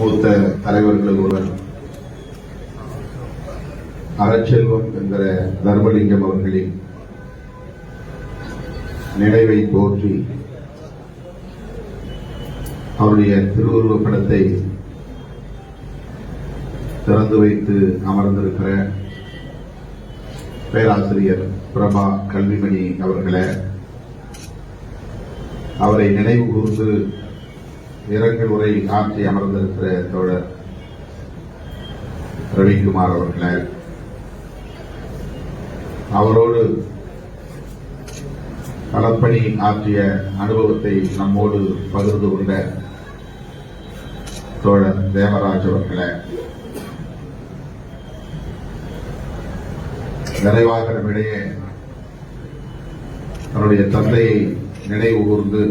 மூத்த தலைவர்கள் ஒருவர் அறச்செல்வம் என்கிற தர்மலிங்கம் அவர்களின் நினைவை போற்றி அவருடைய திருவுருவப் படத்தை திறந்து வைத்து அமர்ந்திருக்கிற பேராசிரியர் பிரபா கல்விமணி அவர்களே அவரை நினைவு கூர்ந்து இரங்கல் உரை ஆற்றி அமர்ந்திருக்கிற தோழர் ரவிக்குமார் அவர்களே அவரோடு களப்பணி ஆற்றிய அனுபவத்தை நம்மோடு பகிர்ந்து கொண்ட தோழர் தேவராஜ் அவர்களே நிறைவாக நம்மிடையே தன்னுடைய தந்தையை நினைவு கூர்ந்து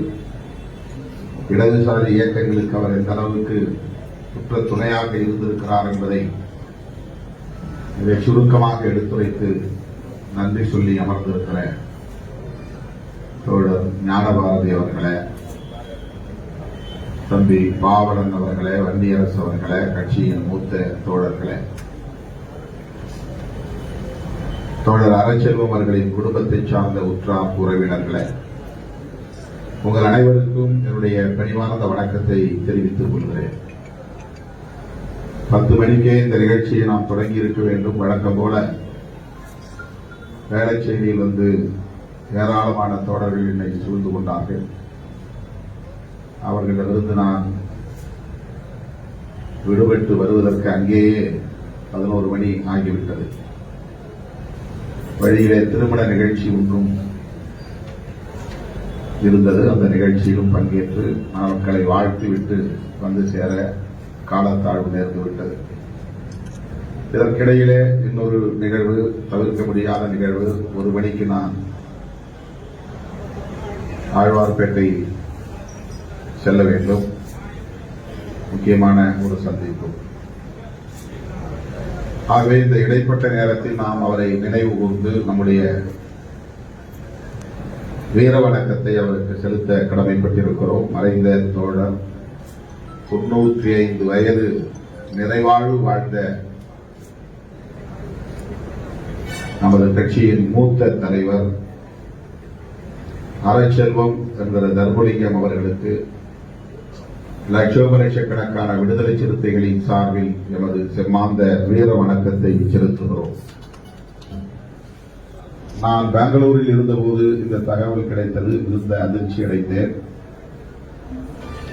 இடதுசாரி இயக்கங்களுக்கு அவர் எந்த அளவுக்கு குற்ற துணையாக இருந்திருக்கிறார் என்பதை இதை சுருக்கமாக எடுத்துரைத்து நன்றி சொல்லி அமர்ந்திருக்கிற தோழர் ஞானபாரதி அவர்களே தம்பி பாவலன் அவர்களே வன்னியரசு அவர்களே கட்சியின் மூத்த தோழர்களே தோழர் அறச்செல்வம் அவர்களின் குடும்பத்தை சார்ந்த உற்றார் உறவினர்களே உங்கள் அனைவருக்கும் என்னுடைய பணிவார்ந்த வணக்கத்தை தெரிவித்துக் கொள்கிறேன். பத்து மணிக்கே இந்த நிகழ்ச்சியை நாம் தொடங்கி இருக்க வேண்டும். வழக்கம் போல வேலை செய்தியில் வந்து ஏராளமான தோழர்கள் என்னை சூழ்ந்து கொண்டார்கள். அவர்களிடமிருந்து நான் விடுபட்டு வருவதற்கு அங்கேயே பதினோரு மணி ஆகிவிட்டது. வழியிலே திருமண நிகழ்ச்சி ஒன்றும் இருந்தது. அந்த நிகழ்ச்சியிலும் பங்கேற்று மக்களை வாழ்த்திவிட்டு வந்து சேர காலத்தாழ்வு நேர்ந்து விட்டது. இதற்கிடையிலே இன்னொரு நிகழ்வு தவிர்க்க முடியாத நிகழ்வு ஒரு மணிக்கு நான் ஆழ்வார்பேட்டை செல்ல வேண்டும். முக்கியமான ஒரு சந்திப்பு. ஆகவே இந்த இடைப்பட்ட நேரத்தில் நாம் அவரை நினைவு கூர்ந்து நம்முடைய வீர வணக்கத்தை அவருக்கு செலுத்த கடமைப்பட்டிருக்கிறோம். மறைந்த தோழர் தொண்ணூற்றி ஐந்து வயது நிறைவாழ்வு வாழ்ந்த நமது கட்சியின் மூத்த தலைவர் அறச்செல்வம் என்கிற தர்மலிங்கம் அவர்களுக்கு லட்சோப லட்சக்கணக்கான விடுதலை சிறுத்தைகளின் சார்பில் எமது செம்மாந்த வீர வணக்கத்தை செலுத்துகிறோம். நான் பெங்களூரில் இருந்தபோது இந்த தகவல் கிடைத்தது. மிகுந்த அதிர்ச்சி அடைந்தேன்.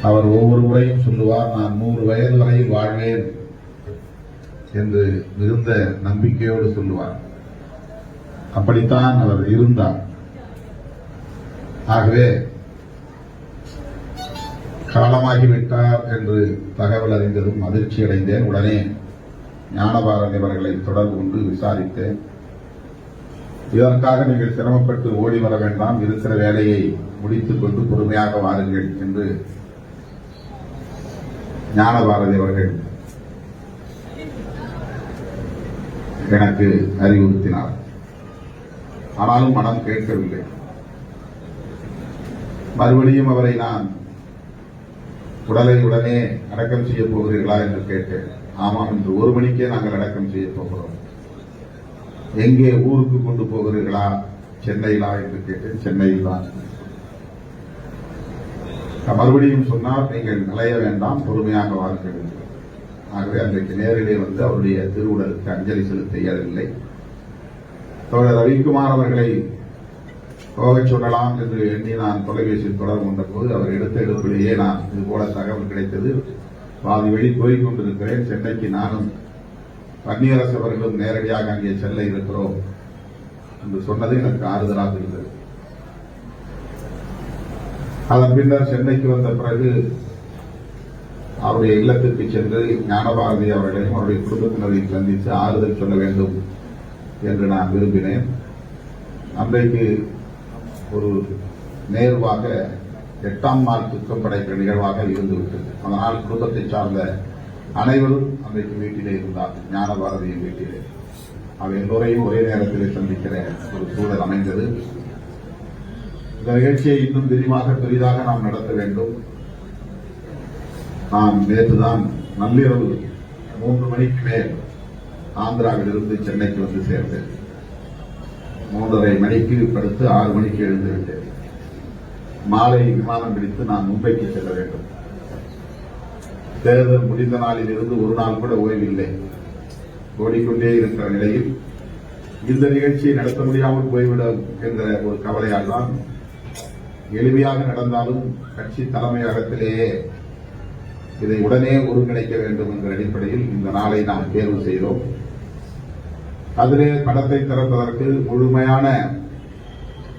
அவர் ஒவ்வொரு முறையும் சொல்லுவார் நான் நூறு வயது வரை வாழ்வேன் என்று மிகுந்த நம்பிக்கையோடு சொல்லுவார். அப்படித்தான் அவர் இருந்தார். ஆகவே காலமாகிவிட்டார் என்று தகவல் அறிந்ததும் அதிர்ச்சி அடைந்தேன். உடனே ஞானபாரதி அவர்களை தொடர்பு கொண்டு விசாரித்தேன். இதற்காக நீங்கள் சிரமப்பட்டு ஓடி வர வேண்டாம். இருக்கிற வேலையை முடித்துக் கொண்டு பொறுமையாக வாருங்கள் என்று ஞானபாரதி அவர்கள் எனக்கு அறிவுறுத்தினார். ஆனாலும் மனம் கேட்கவில்லை. மறுபடியும் அவரை நான் உடலை உடனே அடக்கம் செய்ய போகிறீர்களா என்று கேட்டேன். ஆமாம் இன்று ஒரு மணிக்கே நாங்கள் அடக்கம் செய்ய போகிறோம். எங்கே ஊருக்கு கொண்டு போகிறீர்களா? சென்னையிலா என்று கேட்டேன். சென்னையில் தான் மறுபடியும் சொன்னார் நீங்கள் நிலைய வேண்டாம் பொறுமையாக வாருங்கள் என்று. ஆகவே அன்றைக்கு நேரிலே வந்து அவருடைய திருவுடலுக்கு அஞ்சலி செலுத்த இயலவில்லை. தோழர் ரவிக்குமார் அவர்களை போகச் சொல்லலாம் என்று எண்ணி நான் தொலைபேசியில் தொடர்பு கொண்ட போது அவர் எடுத்த எடுப்பிலேயே நான் இது போல தகவல் கிடைத்தது. பாதி வழி போய்க் கொண்டிருக்கிறேன். சென்னைக்கு நானும் வன்னியரசு அவர்களும் நேரடியாக அங்கே செல்ல இருக்கிறோம் என்று சொன்னது எனக்கு ஆறுதலாக இருந்தது. அதன் பின்னர் சென்னைக்கு வந்த பிறகு அவருடைய இல்லத்திற்கு சென்று ஞானபாரதி அவர்களையும் அவருடைய குடும்பத்தினரையும் சந்தித்து ஆறுதல் சொல்ல வேண்டும் என்று நான் விரும்பினேன். அன்றைக்கு ஒரு நேர்வாக எட்டாம் நாள் துக்கம் படைக்கிற நிகழ்வாக இருந்துவிட்டது. அதனால் குடும்பத்தை சார்ந்த அனைவரும் அன்றைக்கு வீட்டிலே இருந்தார் ஞானபாரதியின் வீட்டிலே. அவை எல்லோரையும் ஒரே நேரத்திலே சந்திக்கிற ஒரு சூழல் அமைந்தது. இந்த நிகழ்ச்சியை இன்னும் விரிவாக பெரிதாக நாம் நடத்த வேண்டும். நான் நேற்றுதான் நள்ளிரவு மூன்று மணிக்கு மேல் ஆந்திராவிலிருந்து சென்னைக்கு வந்து சேர்ந்தேன். மூன்றரை மணிக்கு படுத்து ஆறு மணிக்கு எழுந்து விட்டேன். மாலை விமானம் பிடித்து நான் மும்பைக்கு செல்ல வேண்டும். தேர்தல் முடிந்த நாளில் இருந்து ஒரு நாள் கூட ஓய்வில்லை. ஓடிக்கொண்டே இருக்கிற நிலையில் இந்த நிகழ்ச்சியை நடத்த முடியாமல் போய்விடும் என்ற ஒரு கவலையால் தான் எளிமையாக நடந்தாலும் கட்சி தலைமையகத்திலேயே இதை உடனே ஒருங்கிணைக்க வேண்டும் என்ற அடிப்படையில் இந்த நாளை நாம் தேர்வு செய்தோம். அதிலே படத்தை திறப்பதற்கு முழுமையான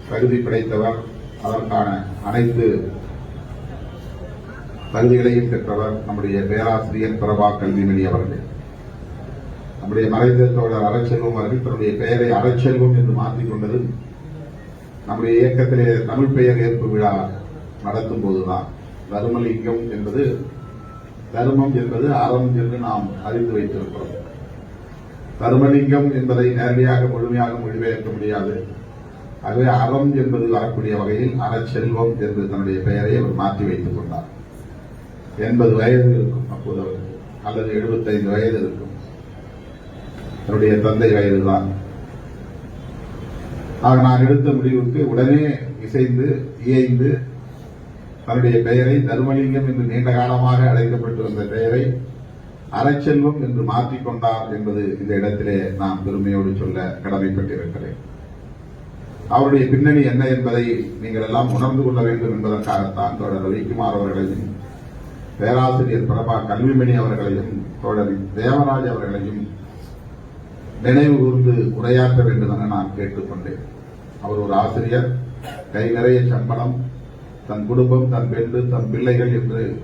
தகுதி படைத்தவர் அதற்கான அனைத்து தகுதிகளையும் பெற்றவர் நம்முடைய பேராசிரியர் பிரபா கல்விமணி அவர்கள். நம்முடைய மறைந்த தோழர் அறச்செல்வம் அவர்கள் தன்னுடைய பெயரை அறச்செல்வம் என்று மாற்றிக்கொண்டது நம்முடைய இயக்கத்திலே தமிழ் பெயர் ஏற்பு விழா நடத்தும் போதுதான். தர்மலிங்கம் என்பது தர்மம் என்பது அறம் என்று நாம் அறிந்து வைத்திருக்கிறோம். தர்மலிங்கம் என்பதை நேரடியாக முழுமையாக மொழிபெயர்க்க முடியாது. ஆகவே அறம் என்பது வரக்கூடிய வகையில் அறச்செல்வம் என்று தன்னுடைய பெயரை அவர் மாற்றி வைத்துக் கொண்டார். எண்பது வயது இருக்கும் அப்போது அவருக்கு அல்லது எழுபத்தைந்து வயது இருக்கும். என்னுடைய தந்தை வயதுதான். ஆக நான் எடுத்த முடிவுக்கு உடனே இசைந்து இயைந்து தன்னுடைய பெயரை தர்மலிங்கம் என்று நீண்ட காலமாக அழைக்கப்பட்டு வந்த பெயரை அறச்செல்வம் என்று மாற்றிக்கொண்டார் என்பது இந்த இடத்திலே நான் பெருமையோடு சொல்ல கடமைப்பட்டிருக்கிறேன். அவருடைய பின்னணி என்ன என்பதை நீங்கள் எல்லாம் உணர்ந்து கொள்ள வேண்டும் என்பதற்காகத்தான் தொடர் ரவிக்குமார் அவர்களையும் பேராசிரியர் பிரபா கல்விமணி அவர்களையும் தோழர் தேவராஜ் அவர்களையும் நினைவு கூர்ந்து உரையாற்ற வேண்டும் என நான் கேட்டுக்கொண்டேன். அவர் ஒரு ஆசிரியர். கை நிறைய சம்பளம். தன் குடும்பம் தன் பெண்டு தன் பிள்ளைகள் என்று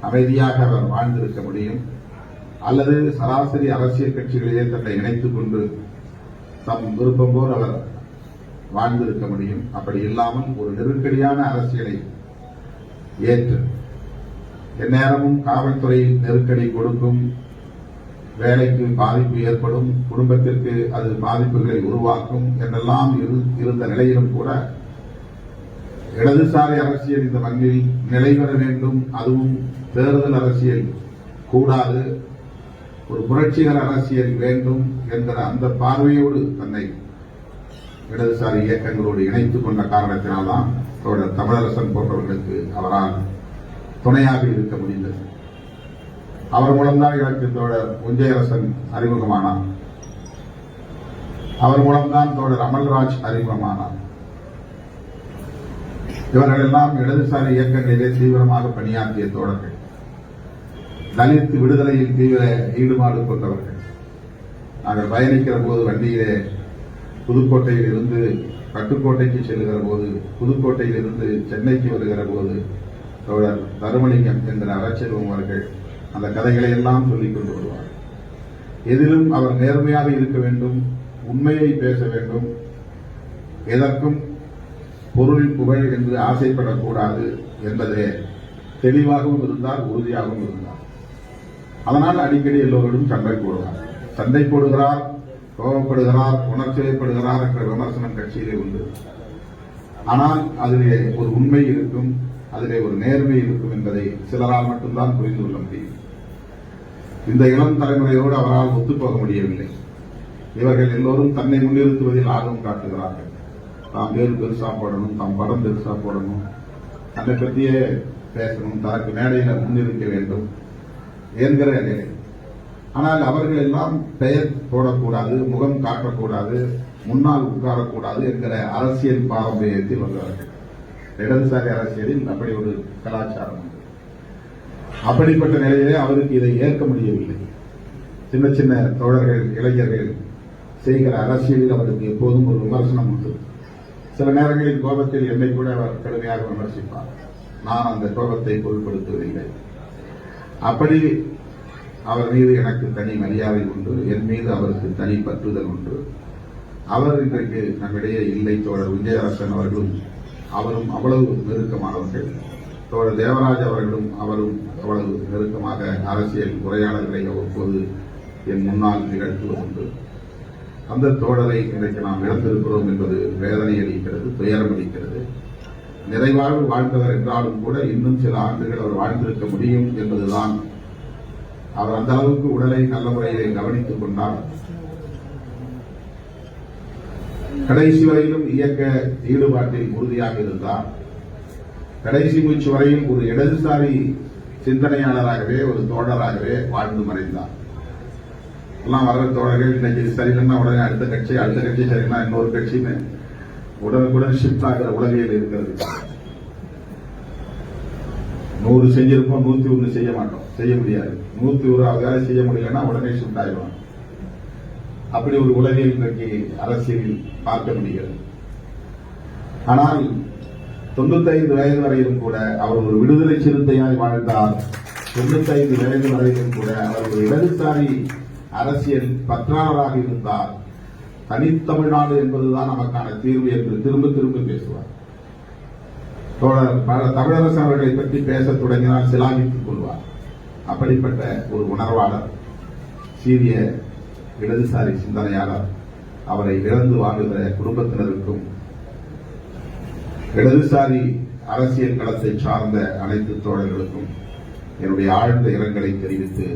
அமைதியாக அவர் வாழ்ந்திருக்க முடியும். அல்லது சராசரி அரசியல் கட்சிகளிலே தன்னை இணைத்துக் கொண்டு தம் விருப்பம் போல் அவர் வாழ்ந்திருக்க முடியும். அப்படி இல்லாமல் ஒரு நெருக்கடியான அரசியலை ஏற்று எந்நேரமும் காவல்துறை நெருக்கடி கொடுக்கும் வேலைக்கு பாதிப்பு ஏற்படும் குடும்பத்திற்கு அது பாதிப்புகளை உருவாக்கும் என்றெல்லாம் இரு- இருந்த நிலையிலும் கூட இடதுசாரி அரசியல் இந்த மண்ணில் நிலைபெற வேண்டும். அதுவும் தேர்தல் அரசியல் கூடாது. ஒரு புரட்சிகர அரசியல் வேண்டும் என்கிற அந்த பார்வையோடு தன்னை இடதுசாரி இயக்கங்களோடு இணைத்துக் கொண்ட காரணத்தினால்தான் தோழர் தமிழரசன் போன்றவர்களுக்கு அவரால் துணையாக இருக்க முடிந்தது. அவர் மூலம்தான் எனக்கு தோழர் உஞ்சயரசன் அறிமுகமானார். அவர் மூலம்தான் தோழர் அமல்ராஜ் அறிமுகமானார். இவர்கள் எல்லாம் இடதுசாரி இயக்கங்களிலே தீவிரமாக பணியாற்றிய தோழர்கள். தலித்து விடுதலையில் தீவிர ஈடுபாடு கொண்டவர்கள். நாங்கள் பயணிக்கிற போது வண்டியிலே புதுக்கோட்டையில் இருந்து பட்டுக்கோட்டைக்கு செல்லுகிற போது புதுக்கோட்டையில் இருந்து சென்னைக்கு வருகிற போது தோழர் தருமலிங்கம் என்கிற அறச்செல்வம் அவர்கள் அந்த கதைகளை எல்லாம் சொல்லிக் கொண்டு வருவார். எதிலும் அவர் நேர்மையாக இருக்க வேண்டும் உண்மையை பேச வேண்டும். எதற்கும் பொருள் புகழ் என்று ஆசைப்படக்கூடாது என்பதே தெளிவாகவும் இருந்தார் உறுதியாகவும் இருந்தார். அதனால் அடிக்கடி எல்லோரிடம் சண்டை போடுவார். சண்டை போடுகிறார் கோபப்படுகிறார் உணர்ச்சியப்படுகிறார் என்ற விமர்சனம் கட்சியிலே உண்டு. ஆனால் அதிலே ஒரு உண்மை இருக்கும். அதிலே ஒரு நேர்மை இருக்கும் என்பதை சிலரால் மட்டும்தான் புரிந்து கொள்ள முடியும். இந்த இளம் தலைமுறையோடு அவரால் ஒத்துப்போக முடியவில்லை. இவர்கள் எல்லோரும் தன்னை முன்னிறுத்துவதில் ஆர்வம் காட்டுகிறார்கள். தாம் பேர் பெருசா போடணும் தாம் படம் பெருசா போடணும் தன்னை பற்றியே பேசணும் தனக்கு மேடையில முன்னிறுக்க வேண்டும் என்கிற நிலை. ஆனால் அவர்கள் எல்லாம் பெயர் போடக்கூடாது முகம் காட்டக்கூடாது முன்னால் உட்காரக்கூடாது என்கிற அரசியல் பாரம்பரியத்தில் வந்தார்கள் இடதுசாரி அரசியலில் அப்படி ஒரு கலாச்சாரம் உண்டு. அப்படிப்பட்ட நிலையிலே அவருக்கு இதை ஏற்க முடியவில்லை. சின்ன சின்ன தோழர்கள் இளைஞர்கள் செய்கிற அரசியலில் அவருக்கு எப்போதும் ஒரு விமர்சனம் உண்டு. சில நேரங்களில் கோபத்தில் என்னை கூட அவர் கடுமையாக விமர்சிப்பார். நான் அந்த கோபத்தை பொருட்படுத்துவதில்லை. அப்படி அவர் மீது எனக்கு தனி மரியாதை உண்டு. என் மீது அவருக்கு தனி பற்றுதல் உண்டு. அவர் இன்றைக்கு நம்மிடையே இல்லை தோழர். விஜயரசன் அவர்களும் அவரும் அவ்வளவு நெருக்கமானவர்கள். தோழர் தேவராஜ் அவர்களும் அவரும் அவ்வளவு நெருக்கமாக அரசியல் உரையாடல்களை அவ்வப்போது என் முன்னால் நிகழ்த்துவதுண்டு அந்த தோழரை இன்றைக்கு நாம் இழந்திருக்கிறோம் என்பது வேதனை அளிக்கிறது துயரம் அளிக்கிறது. நிறைவாக வாழ்ந்தவர் என்றாலும் கூட இன்னும் சில ஆண்டுகள் அவர் வாழ்ந்திருக்க முடியும் என்பதுதான். அவர் அந்த அளவுக்கு உடலை நல்ல முறையிலே கவனித்துக் கொண்டார். கடைசி வரையிலும் இயக்க ஈடுபாட்டில் உறுதியாக இருந்தார். கடைசி மூச்சு வரையும் ஒரு இடதுசாரி சிந்தனையாளராகவே ஒரு தோழராகவே வாழ்ந்து மறைந்தார். எல்லாம் வர்ற தோழர்கள் இன்னைக்கு சரியில்லைன்னா உடனே அடுத்த கட்சி அடுத்த கட்சி சரியில்லைன்னா இன்னொரு கட்சின்னு உடனுக்குடன் ஷிஃப்ட் ஆகிற உலகையில் இருக்கிறது. நூறு செஞ்சிருப்போம் நூத்தி ஒண்ணு செய்ய மாட்டோம். செய்ய முடியாது. நூத்தி ஒரு வேலை செய்ய முடியலன்னா உடனே ஷிஃப்ட் ஆயிடுவாங்க. அப்படி ஒரு உலகில் இன்றைக்கு அரசியலில் பார்க்க முடிகிறது. ஆனால் தொண்ணூத்தைந்து வயது வரையிலும் கூட அவர் ஒரு விடுதலை சிறுத்தையாய் வாழ்ந்தார். தொண்ணூத்தைந்து வயது வரையிலும் கூட அவர் ஒரு இடதுசாரி அரசியல் பற்றாளராக இருந்தார். தனித்தமிழ்நாடு என்பதுதான் நமக்கான தீர்வு என்று திரும்ப திரும்ப பேசுவார். தோழர் பல- தமிழரசு அவர்களை பற்றி பேசத் தொடங்கினால் சிலாகித்துக் கொள்வார். அப்படிப்பட்ட ஒரு உணர்வாளர் சீரிய இடதுசாரி சிந்தனையாளர் அவரை இழந்து வாழுகிற குடும்பத்தினருக்கும் இடதுசாரி அரசியல் களத்தை சார்ந்த அனைத்து தோழர்களுக்கும் என்னுடைய ஆழ்ந்த இரங்கலை தெரிவித்து